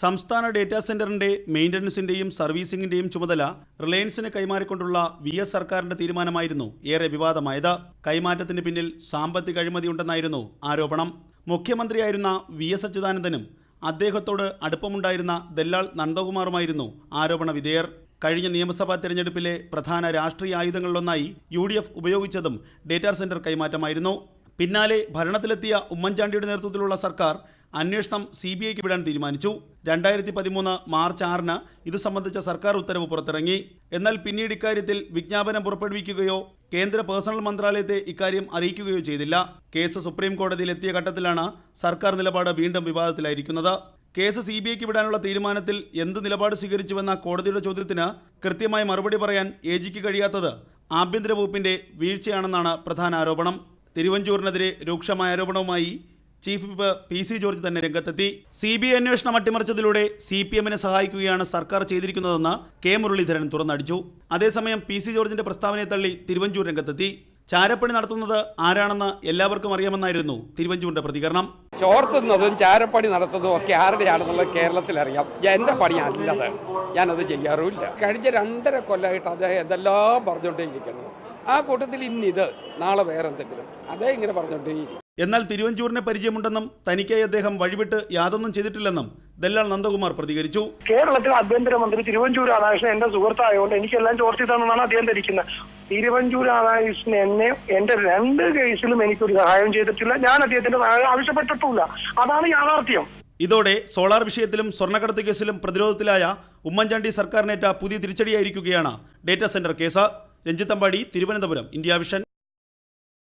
സംസ്ഥാന ഡേറ്റാ സെന്ററിന്റെ മെയിന്റനൻസിന്റെയും സർവീസിംഗിന്റെയും ചുമതല റിലയൻസിന് കൈമാറിക്കൊണ്ടുള്ള വി എസ് സർക്കാരിന്റെ തീരുമാനമായിരുന്നു ഏറെ വിവാദമായത്. കൈമാറ്റത്തിന് പിന്നിൽ സാമ്പത്തിക അഴിമതിയുണ്ടെന്നായിരുന്നു ആരോപണം. മുഖ്യമന്ത്രിയായിരുന്ന വി എസ് അച്യുതാനന്ദനും അദ്ദേഹത്തോട് അടുപ്പമുണ്ടായിരുന്ന ദല്ലാൾ നന്ദകുമാറുമായിരുന്നു ആരോപണ വിധേയർ. കഴിഞ്ഞ നിയമസഭാ തെരഞ്ഞെടുപ്പിലെ പ്രധാന രാഷ്ട്രീയ ആയുധങ്ങളിലൊന്നായി യു ഡി എഫ് ഉപയോഗിച്ചതും ഡേറ്റാ സെന്റർ കൈമാറ്റമായിരുന്നു. പിന്നാലെ ഭരണത്തിലെത്തിയ ഉമ്മൻചാണ്ടിയുടെ നേതൃത്വത്തിലുള്ള സർക്കാർ അന്വേഷണം സി ബി ഐക്ക് വിടാൻ തീരുമാനിച്ചു. രണ്ടായിരത്തി പതിമൂന്ന് മാർച്ച് ആറിന് ഇത് സംബന്ധിച്ച സർക്കാർ ഉത്തരവ് പുറത്തിറങ്ങി. എന്നാൽ പിന്നീട് ഇക്കാര്യത്തിൽ വിജ്ഞാപനം പുറപ്പെടുവിക്കുകയോ കേന്ദ്ര പേഴ്സണൽ മന്ത്രാലയത്തെ ഇക്കാര്യം അറിയിക്കുകയോ ചെയ്തില്ല. കേസ് സുപ്രീം കോടതിയിൽ എത്തിയ ഘട്ടത്തിലാണ് സർക്കാർ നിലപാട് വീണ്ടും വിവാദത്തിലായിരിക്കുന്നത്. കേസ് സി ബി ഐക്ക് വിടാനുള്ള തീരുമാനത്തിൽ എന്ത് നിലപാട് സ്വീകരിച്ചുവെന്ന കോടതിയുടെ ചോദ്യത്തിന് കൃത്യമായി മറുപടി പറയാൻ എ ജിക്ക് കഴിയാത്തത് ആഭ്യന്തര വകുപ്പിന്റെ വീഴ്ചയാണെന്നാണ് പ്രധാന ആരോപണം. തിരുവഞ്ചൂരിനെതിരെ രൂക്ഷമായ ആരോപണവുമായി chief whip P C George തന്നെ രംഗത്തെത്തി. സി ബി ഐ അന്വേഷണം അട്ടിമറിച്ചതിലൂടെ സി പി എമ്മിനെ സഹായിക്കുകയാണ് സർക്കാർ ചെയ്തിരിക്കുന്നതെന്ന് കെ മുരളീധരൻ തുറന്നടിച്ചു. അതേസമയം പി സി ജോർജിന്റെ പ്രസ്താവനയെ തള്ളി തിരുവഞ്ചൂർ രംഗത്തെത്തി. ചാരപ്പണി നടത്തുന്നത് ആരാണെന്ന് എല്ലാവർക്കും അറിയാമെന്നായിരുന്നു തിരുവഞ്ചൂരിന്റെ പ്രതികരണം. ചോർത്തുന്നതും ചാരപ്പണി നടത്തുന്നതും ഒക്കെ ആരുടെയാണെന്നുള്ളത് കേരളത്തിൽ അറിയാം എന്റെ പണി അല്ലത് ഞാനത് ചെയ്യാറുമില്ല. കഴിഞ്ഞ രണ്ടര കൊല്ലമായിട്ട് അദ്ദേഹം എന്തെല്ലാം പറഞ്ഞുകൊണ്ടേയിരിക്കുന്നു. ആ കൂട്ടത്തിൽ ഇന്നിത് നാളെ വേറെന്തെങ്കിലും. അതേ ഇങ്ങനെ പറഞ്ഞുകൊണ്ടേയിരിക്കും എന്നാൽ തിരുവഞ്ചൂരിനെ പരിചയമുണ്ടെന്നും തനിക്കായി അദ്ദേഹം വഴിവിട്ട് യാതൊന്നും ചെയ്തിട്ടില്ലെന്നും ദല്ലാൾ നന്ദകുമാർ പ്രതികരിച്ചു. കേരളത്തിലെ ആഭ്യന്തരമന്ത്രി തിരുവഞ്ചൂർ രാധാകൃഷ്ണൻ എന്റെ സുഹൃത്തായതുകൊണ്ട് എനിക്കെല്ലാം ചോർത്തി തന്നെന്നാണ് അദ്ദേഹം ധരിക്കുന്നത്. തിരുവഞ്ചൂർ രാധാകൃഷ്ണൻ എന്നെ എന്റെ രണ്ട് കേസിലും എനിക്കൊരു സഹായം ചെയ്തിട്ടില്ല. ഞാൻ അദ്ദേഹത്തിന്റെ സഹായം ആവശ്യപ്പെട്ടിട്ടില്ല അതാണ് യാഥാർത്ഥ്യം. ഇതോടെ സോളാർ വിഷയത്തിലും സ്വർണക്കടത്ത് കേസിലും പ്രതിരോധത്തിലായ ഉമ്മൻചാണ്ടി സർക്കാരിനേറ്റ പുതിയ തിരിച്ചടിയായിരിക്കുകയാണ് data centre case. Ranjith Thampady Thiruvananthapuram India vision.